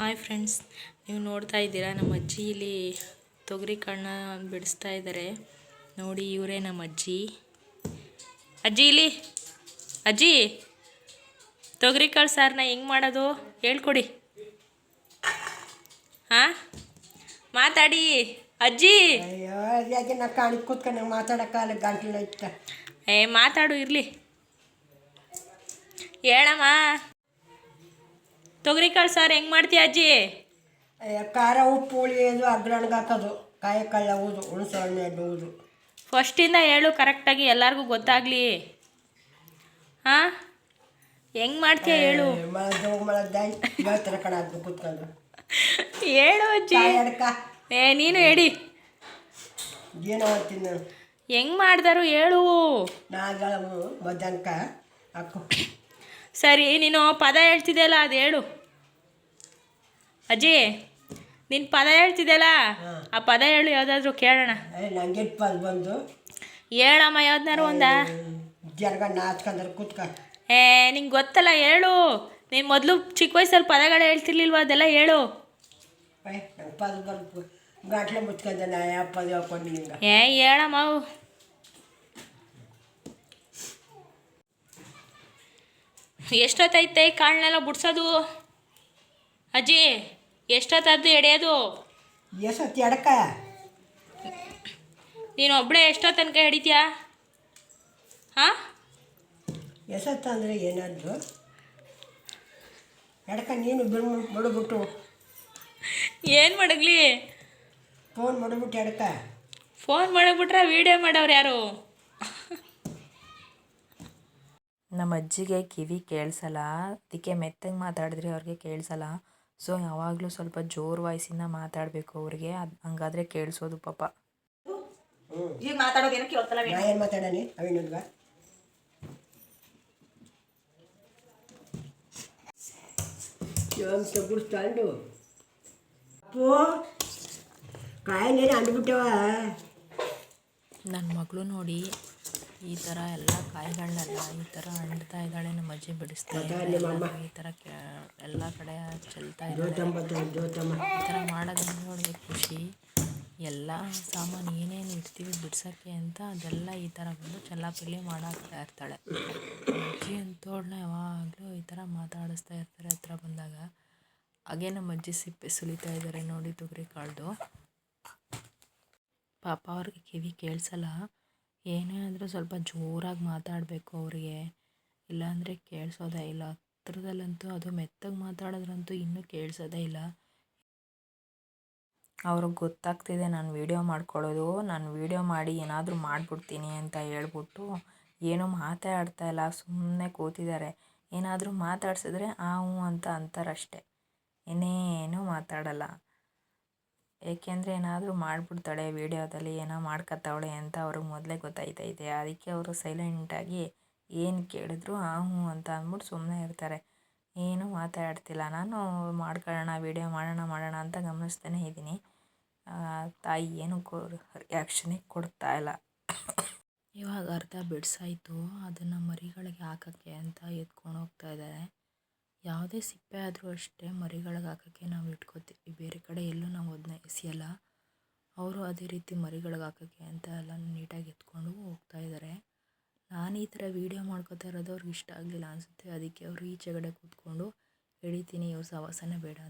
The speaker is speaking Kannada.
ಹಾಯ್ ಫ್ರೆಂಡ್ಸ್ ನೀವು ನೋಡ್ತಾ ಇದ್ದೀರಾ? ನಮ್ಮ ಅಜ್ಜಿ ಇಲ್ಲಿ ತೊಗರಿ ಕಾಳನ್ನ ಬಿಡಿಸ್ತಾ ಇದ್ದಾರೆ. ನೋಡಿ ಇವರೇ ನಮ್ಮ ಅಜ್ಜಿ. ಅಜ್ಜಿ ಇಲ್ಲಿ ಅಜ್ಜಿ ತೊಗರಿ ಕಾಳು ಸಾರನ್ನ ಹೆಂಗೆ ಮಾಡೋದು? ಹೇಳ್ಕೊಡಿ. ಹಾಂ? ಮಾತಾಡಿ. ಅಜ್ಜಿ. ಕೂತ್ಕೊಂಡು ಮಾತಾಡೋಕ್ಕಾಗಲ್ಲ ಗಂಟ್ಲು ಏ ಮಾತಾಡು ಇರಲಿ. ಹೇಳಮ್ಮ. ತೊಗರಿ ಕಾಳು ಸಾರು ಹೆಂಗೆ ಮಾಡ್ತೀಯ ಅಜ್ಜಿ? ಖಾರ ಉಪ್ಪು ಉಳಿಯೋದು ಅಗ್ರಣಗೆ ಹಾಕೋದು. ಕಾಯಿ ಕಳ್ಳ ಹೌದು ಹುಣಸೆ ಹಣ್ಣು ಎಣ್ಣೆ ಫಸ್ಟಿಂದ ಹೇಳು ಕರೆಕ್ಟಾಗಿ ಎಲ್ಲರಿಗೂ ಗೊತ್ತಾಗಲಿ. ಹಾಂ? ಹೆಂಗ್ ಮಾಡ್ತೀಯ ಹೇಳು. ಮಳದ ಮಳದ್ದಾಯ್ ಹೇಳ್ತಾರೆ ಕಣ ಅದು ಕೂತ್ಕೊಂಡು. ಹೇಳು ಅಜ್ಜಿ. ಅಡ್ಕ. ಏ ನೀನು ಹೇಳಿ. ಏನೋ ಅಂತೀನಿ ಹೆಂಗ್ ಮಾಡ್ದಾರು ಹೇಳು. ನಾಗಳ ಮಧ್ಯಾಹ್ನಕ ಹಾಕು. ಸರಿ ನೀನು ಪದ ಹೇಳ್ತಿದ್ದೆಲ್ಲ ಅದು ಹೇಳು. ಅಜ್ಜಿ ನಿನ್ನ ಪದ ಹೇಳ್ತಿದ್ದೆಲ್ಲ ಆ ಪದ ಹೇಳು ಯಾವುದಾದ್ರೂ ಕೇಳೋಣ. ಏ ನಂಗೆ ಅದು ಬಂದು? ಹೇಳಮ್ಮ ಯಾವ್ದಾರು ಒಂದ? ನಾಚ್ಕೊಂಡ್ರೆ ಕೂತ್ಕ. ಏ ನಿಂಗೆ ಗೊತ್ತಲ್ಲ ಹೇಳು. ನೀನು ಮೊದಲು ಚಿಕ್ಕ ವಯಸ್ಸಲ್ಲಿ ಪದಗಳು ಹೇಳ್ತಿರ್ಲಿಲ್ವ ಅದೆಲ್ಲ ಹೇಳು. ಪದ ಬರ್ಬೇಕು ಗಂಟ್ಲೆ ಮುಚ್ಕೊಂಡೆ ನಾ ಯಾವ ಪದ ಹಾಕೊಂಡು ನಿಂಗೆ? ಏ ಹೇಳಮ್ಮ ಎಷ್ಟೊತ್ತೈತೆ ಕಾಳನ್ನೆಲ್ಲ ಬಿಡ್ಸೋದು? ಅಜ್ಜಿ ಎಷ್ಟೊತ್ತದ್ದು ಎಡೆಯೋದು? ಎಸತ್ತಿ ಎಡಕ ನೀನು ಒಬ್ಬಳೇ ಎಷ್ಟೋ ತನಕ ಹಿಡಿತೀಯಾ ಹಾಂ? ಎಸತ್ತ ಅಂದರೆ ಏನಾದ್ರು? ಎಡಕ ನೀನು ಬಿಡು ಮಡಗ್ಬಿಟ್ಟು ಏನು ಮಾಡಗ್ಲಿ? ಫೋನ್ ಮಾಡಿಬಿಟ್ಟು ಎಡಕ ಫೋನ್ ಮಾಡಿಬಿಟ್ರೆ ವೀಡಿಯೋ ಮಾಡೋರು ಯಾರು? ನಮ್ಮ ಅಜ್ಜಿಗೆ ಕಿವಿ ಕೇಳಿಸಲ್ಲ. ಅದಕ್ಕೆ ಮೆತ್ತಗೆ ಮಾತಾಡಿದ್ರೆ ಅವ್ರಿಗೆ ಕೇಳಿಸಲ್ಲ. ಸೊ ಯಾವಾಗಲೂ ಸ್ವಲ್ಪ ಜೋರು ವಾಯ್ಸಿಂದ ಮಾತಾಡಬೇಕು ಅವ್ರಿಗೆ. ಅದು ಹಂಗಾದ್ರೆ ಕೇಳಿಸೋದು ಪಾಪ. ಈಗ ಮಾತಾಡೋದೇನು ಕೇಳ್ತಲ್ಲ ನಾ ಏನು ಅಪ್ಪು ಅಂದ್ಬಿಟ್ಟವ ನನ್ನ ಮಗಳು ನೋಡಿ ಈ ಥರ ಎಲ್ಲ ಕಾಯಿಗಳನ್ನೆಲ್ಲ ಈ ಥರ ಅಂಡ್ತಾ ಇದ್ದಾಳೆ ನಮ್ಮ ಅಜ್ಜಿ ಬಿಡಿಸ್ತಾ ಇದ್ದಾಳೆ. ಈ ಥರ ಕೇ ಎಲ್ಲ ಕಡೆ ಚೆಲ್ತಾ ಇದ್ದಾಳೆ. ಈ ಥರ ಮಾಡೋದ್ರಿಂದ ನೋಡಿದ್ರೆ ಖುಷಿ. ಎಲ್ಲ ಸಾಮಾನು ಏನೇನು ಇಡ್ತೀವಿ ಬಿಡ್ಸೋಕ್ಕೆ ಅಂತ ಅದೆಲ್ಲ ಈ ಥರ ಬಂದು ಚೆಲ್ಲಾಪಿಲ್ಲಿ ಮಾಡಾಕ್ತಾ ಇರ್ತಾಳೆ. ಅಜ್ಜಿ ಅಂತೋಳನ್ನ ಯಾವಾಗಲೂ ಈ ಥರ ಮಾತಾಡಿಸ್ತಾ ಇರ್ತಾರೆ ಹತ್ರ ಬಂದಾಗ. ಹಾಗೆ ನಮ್ಮ ಅಜ್ಜಿ ಸಿಪ್ಪೆ ಸುಲಿತಾ ಇದ್ದಾರೆ ನೋಡಿ ತೊಗರಿ ಕಾಳ್ದು. ಪಾಪ ಅವ್ರಿಗೆ ಕಿವಿ ಕೇಳಿಸಲ್ಲ. ಏನೇ ಆದರೂ ಸ್ವಲ್ಪ ಜೋರಾಗಿ ಮಾತಾಡಬೇಕು ಅವರಿಗೆ. ಇಲ್ಲಾಂದರೆ ಕೇಳಿಸೋದೇ ಇಲ್ಲ. ಹತ್ರದಲ್ಲಂತೂ ಅದು ಮೆತ್ತಗೆ ಮಾತಾಡಿದ್ರಂತೂ ಇನ್ನೂ ಕೇಳಿಸೋದೇ ಇಲ್ಲ. ಅವ್ರಿಗೆ ಗೊತ್ತಾಗ್ತಿದೆ ನಾನು ವೀಡಿಯೋ ಮಾಡ್ಕೊಳ್ಳೋದು. ನಾನು ವೀಡಿಯೋ ಮಾಡಿ ಏನಾದರೂ ಮಾಡಿಬಿಡ್ತೀನಿ ಅಂತ ಹೇಳ್ಬಿಟ್ಟು ಏನೂ ಮಾತಾಡ್ತಾ ಇಲ್ಲ. ಸುಮ್ಮನೆ ಕೂತಿದ್ದಾರೆ. ಏನಾದರೂ ಮಾತಾಡ್ಸಿದ್ರೆ ಆ ಹ್ಞೂ ಅಂತ ಅಂತಾರಷ್ಟೆ. ಇನ್ನೇನೂ ಮಾತಾಡಲ್ಲ. ಏಕೆಂದರೆ ಏನಾದರೂ ಮಾಡಿಬಿಡ್ತಾಳೆ ವೀಡಿಯೋದಲ್ಲಿ, ಏನೋ ಮಾಡ್ಕೊತಾವಳೆ ಅಂತ ಅವ್ರಿಗೆ ಮೊದಲೇ ಗೊತ್ತಾಯ್ತೈತೆ. ಅದಕ್ಕೆ ಅವರು ಸೈಲೆಂಟಾಗಿ ಏನು ಕೇಳಿದ್ರು, ಆ, ಹ್ಞೂ ಅಂತ ಅಂದ್ಬಿಟ್ಟು ಸುಮ್ಮನೆ ಇರ್ತಾರೆ. ಏನೂ ಮಾತಾಡ್ತಿಲ್ಲ. ನಾನು ಮಾಡ್ಕೊಳ್ಳೋಣ, ವೀಡಿಯೋ ಮಾಡೋಣ ಮಾಡೋಣ ಅಂತ ಗಮನಿಸ್ತಾನೆ ಇದ್ದೀನಿ. ತಾಯಿ ಏನು ರಿಯಾಕ್ಷನ್ನೇ ಕೊಡ್ತಾ ಇಲ್ಲ. ಇವಾಗ ಅರ್ಧ ಬಿಡ್ಸಾಯಿತು. ಅದನ್ನು ಮರಿಗಳಿಗೆ ಹಾಕೋಕ್ಕೆ ಅಂತ ಎತ್ಕೊಂಡು ಹೋಗ್ತಾ ಇದ್ದಾರೆ. ಯಾವುದೇ ಸಿಪ್ಪೆ ಆದರೂ ಅಷ್ಟೇ ಮರಿಗಳಿಗೆ ಹಾಕೋಕ್ಕೆ ನಾವು ಇಟ್ಕೋತೀವಿ ಕಡೆ ಎಲ್ಲೂ ನಾವು ಅದನ್ನ ಎಸೆಯಲ್ಲ. ಅವರು ಅದೇ ರೀತಿ ಮರಿಗಳಿಗೆ ಹಾಕೋಕ್ಕೆ ಅಂತ ಎಲ್ಲ ನೀಟಾಗಿ ಎತ್ಕೊಂಡು ಹೋಗ್ತಾ ಇದ್ದಾರೆ ನಾನು ಈ ಥರ ವೀಡಿಯೋ ಮಾಡ್ಕೋತಾ ಇರೋದು ಅವ್ರಿಗೆ ಇಷ್ಟ ಆಗಲಿಲ್ಲ ಅನಿಸುತ್ತೆ. ಅದಕ್ಕೆ ಅವರು ಈಚೆಗಡೆ ಕೂತ್ಕೊಂಡು ಎಳೀತೀನಿ, ಇವ್ರ ಬೇಡ ಅಂತ